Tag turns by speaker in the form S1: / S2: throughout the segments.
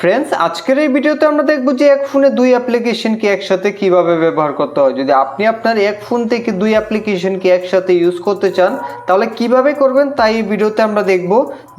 S1: Friends আজকের এই ভিডিওতে আমরা দেখব যে এক ফোনে দুই অ্যাপ্লিকেশনকে একসাথে কীভাবে ব্যবহার করতে হয়। যদি আপনি আপনার এক ফোন থেকে দুই অ্যাপ্লিকেশনকে একসাথে ইউজ করতে চান, তাহলে কীভাবে করবেন তাই এই ভিডিওতে আমরা দেখব।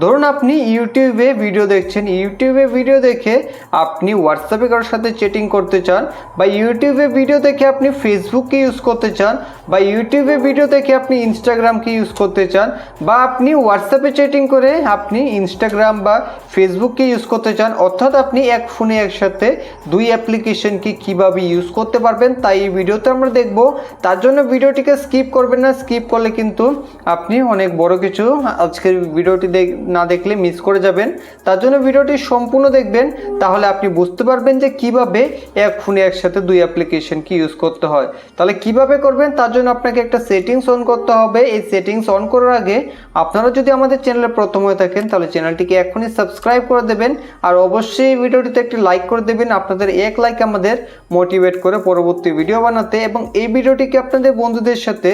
S1: ধরুন আপনি ইউটিউবে ভিডিও দেখছেন। ইউটিউবে ভিডিও দেখে আপনি হোয়াটসঅ্যাপে কারোর সাথে চ্যাটিং করতে চান বা ইউটিউবে ভিডিও দেখে আপনি ফেসবুককে ইউজ করতে চান বা ইউটিউবে ভিডিও দেখে আপনি ইনস্টাগ্রামকে ইউজ করতে চান বা আপনি হোয়াটসঅ্যাপে চ্যাটিং করে আপনি ইনস্টাগ্রাম বা ফেসবুককে ইউজ করতে চান, অর্থাৎ আপনি এক ফোনে একসাথে দুই অ্যাপ্লিকেশনকে কীভাবে ইউজ করতে পারবেন তাই এই ভিডিওতে আমরা দেখব। তার জন্য ভিডিওটিকে স্কিপ করবেন না। স্কিপ করলে কিন্তু আপনি অনেক বড় কিছু আজকের ভিডিওটি না দেখলে মিস করে যাবেন। তার জন্য ভিডিওটি সম্পূর্ণ দেখবেন। তাহলে আপনি বুঝতে পারবেন যে কীভাবে এক ফোনে একসাথে দুই অ্যাপ্লিকেশনকে ইউজ করতে হয়। তাহলে কীভাবে করবেন? তার জন্য আপনাকে একটা সেটিংস অন করতে হবে। এই সেটিংস অন করার আগে আপনারা যদি আমাদের চ্যানেলে প্রথম হয়ে থাকেন, তাহলে চ্যানেলটিকে এখনই সাবস্ক্রাইব করে দেবেন। আর অবশ্যই এই ভিডিওটিতে একটি লাইক করে দেবেন। আপনাদের এক লাইক আমাদের মোটিভেট করে পরবর্তী ভিডিও বানাতে এবং এই ভিডিওটিকে আপনাদের বন্ধুদের সাথে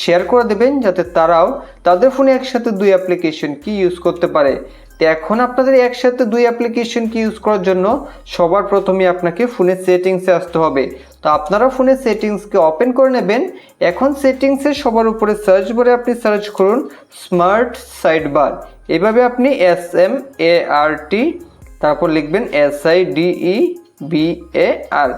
S1: শেয়ার করে দেবেন যাতে তারাও তাদের ফোনে একসাথে দুই অ্যাপ্লিকেশন কি ইউজ করতে পারে। তো এখন আপনাদের একসাথে দুই অ্যাপ্লিকেশন কি ইউজ করার জন্য সবার প্রথমে আপনাকে ফোনের সেটিংসে আসতে হবে। তো আপনারা ফোনের সেটিংসকে ওপেন করে নেবেন। এখন সেটিংসে সবার উপরে সার্চ করে আপনি সার্চ করুন স্মার্ট সাইড বার এভাবে আপনি এস এম এ আর টি তারপর লিখবেন S I D E B A R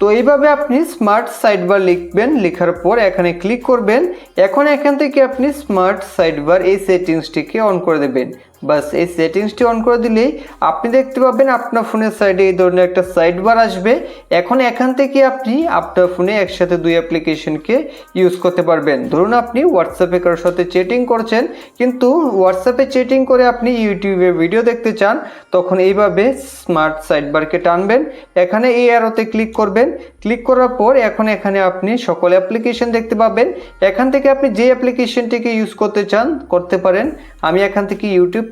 S1: তো এইভাবে আপনি স্মার্ট সাইড বার লিখবেন, লেখার পর এখানে ক্লিক করবেন। এখন এখান থেকে আপনি স্মার্ট সাইড বার এই সেটিংসটিকে অন করে দেবেন। বাস, এই সেটিংসটি অন করে দিলেই আপনি দেখতে পাবেন আপনার ফোনের সাইডে এই ধরনের একটা সাইড বার আসবে। এখন এখান থেকে আপনি আপনার ফোনে একসাথে দুই অ্যাপ্লিকেশনকে ইউজ করতে পারবেন। ধরুন আপনি হোয়াটসঅ্যাপে কারোর সাথে চ্যাটিং করছেন, কিন্তু হোয়াটসঅ্যাপে চ্যাটিং করে আপনি ইউটিউবে ভিডিও দেখতে চান, তখন এইভাবে স্মার্ট সাইড বারকে টানবেন। এখানে এই অ্যারোতে ক্লিক করবেন। ক্লিক করার পর এখন এখানে আপনি সকল অ্যাপ্লিকেশন দেখতে পাবেন। এখান থেকে আপনি যে অ্যাপ্লিকেশনটিকে ইউজ করতে চান, করতে পারেন। আমি এখান থেকে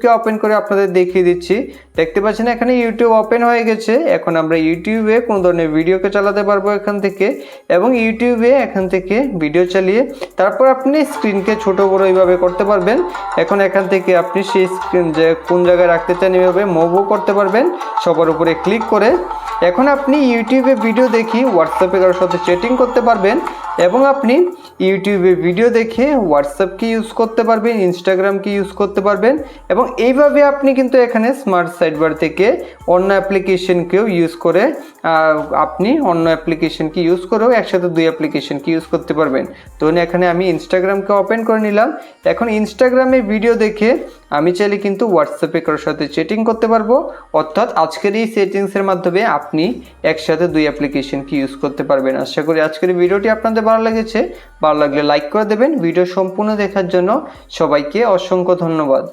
S1: ইউটিউবকে ওপেন করে আপনাদের দেখিয়ে দিচ্ছি। দেখতে পাচ্ছেন এখানে ইউটিউব ওপেন হয়ে গেছে। এখন আমরা ইউটিউবে কোনো ধরনের ভিডিওকে চালাতে পারব এখান থেকে এবং ইউটিউবে এখান থেকে ভিডিও চালিয়ে তারপর আপনি স্ক্রিনকে ছোট বড় এইভাবে করতে পারবেন। এখন এখান থেকে আপনি সেই স্ক্রিন যে কোন জায়গায় রাখতে চান এইভাবে মুভও করতে পারবেন। সবার উপরে ক্লিক করে এখন আপনি ইউটিউবে ভিডিও দেখি হোয়াটসঅ্যাপে কারোর সাথে চ্যাটিং করতে পারবেন। এবং আপনি ইউটিউবে ভিডিও দেখে হোয়াটসঅ্যাপকে ইউজ করতে পারবেন ইনস্টাগ্রামকে ইউজ করতে পারবেন এবং এইভাবে আপনি কিন্তু এখানে স্মার্ট সাইড বার থেকে অন্য অ্যাপ্লিকেশনকেও ইউজ করে আপনি অন্য অ্যাপ্লিকেশনকে ইউজ করেও একসাথে দুই অ্যাপ্লিকেশনকে ইউজ করতে পারবেন। ধরুন এখানে আমি ইনস্টাগ্রামকে ওপেন করে নিলাম। এখন ইনস্টাগ্রামে ভিডিও দেখে আমি চাইলে কিন্তু হোয়াটসঅ্যাপে কারোর সাথে চ্যাটিং করতে পারব। অর্থাৎ আজকের এই সেটিংসের মাধ্যমে আপনি একসাথে দুই অ্যাপ্লিকেশনকে ইউজ করতে পারবেন। আশা করি আজকের ভিডিওটি আপনাদের ভালো লেগেছে ভালো লাগলে লাইক করে দেবেন। ভিডিও সম্পূর্ণ দেখার জন্য সবাইকে অসংখ্য ধন্যবাদ।